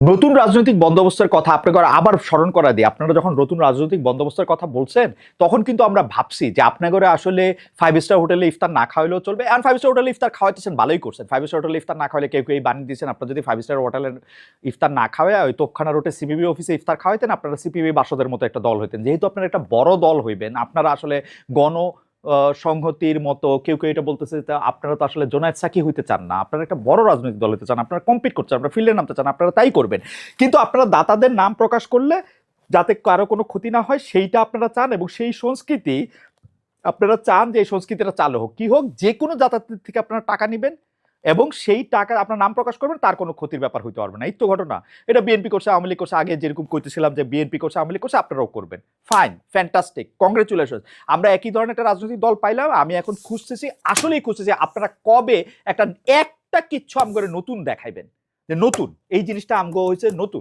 নতুন রাজনৈতিক বন্দোবস্তের কথা আপনাকে আবার স্মরণ করা দিই। আপনারা যখন নতুন রাজনৈতিক বন্দোবস্তের কথা বলছেন, তখন কিন্তু আমরা ভাবছি যে আপনাদের আসলে ফাইভ স্টার হোটেলে ইফতার না খাওয়াইলেও চলবে আর ফাইভ স্টার হোটেলে ইফতার খাওয়াইতেছেন, ভালোই করছেন। ফাইভ স্টার হোটেলে ইফতার না খাওয়ালে কেউ কেউ বানিয়ে দিয়েছেন, আপনারা যদি ফাইভ স্টার হোটেলের ইফতার না খাওয়ায়, ওই তোপখানা রোডে সিপিবি অফিসে ইফতার খাওয়াইতেন, আপনারা সিপিবি বাসদের মতো একটা দল হইতেন। যেহেতু আপনারা একটা বড় দল হইবেন, আপনারা আসলে গণ সংহতির মতো, কেউ কেউ এটা বলতেছে যে আপনারা তো আসলে জোনায়েদ সাকি হইতে চান না। আপনারা একটা বড় রাজনৈতিক দল হতে চান, আপনারা কম্পিট করছেন, আপনারা ফিল্ডে নামতে চান, আপনারা তাই করবেন। কিন্তু আপনারা দাতাদের নাম প্রকাশ করলে যাতে কারও কোনো ক্ষতি না হয়, সেইটা আপনারা চান এবং সেই সংস্কৃতি আপনারা চান যে এই সংস্কৃতিটা চালু হোক। কী হোক যে কোনো যাতায়াতের থেকে আপনারা টাকা নেবেন এবং সেই টাকা আপনার নাম প্রকাশ করবেন, তার কোনো ক্ষতির ব্যাপার হইতে পারবে না। এই তো ঘটনা। এটা বিএনপি করছে, আওয়ামী লীগ করছে, আগে যেরকম কইতেছিলাম যে বিএনপি করছে, আওয়ামী লীগ করছে, আপনারাও করবেন। ফাইন ফ্যান্টাস্টিক কংগ্রেচুলেশন আমরা একই ধরনের একটা রাজনৈতিক দল পাইলাম, আমি এখন খুঁজতেছি, আসলেই খুঁজতেছি আপনারা কবে একটা একটা কিচ্ছু করে নতুন দেখাইবেন। যে নতুন, এই জিনিসটা আমগো হয়েছে নতুন।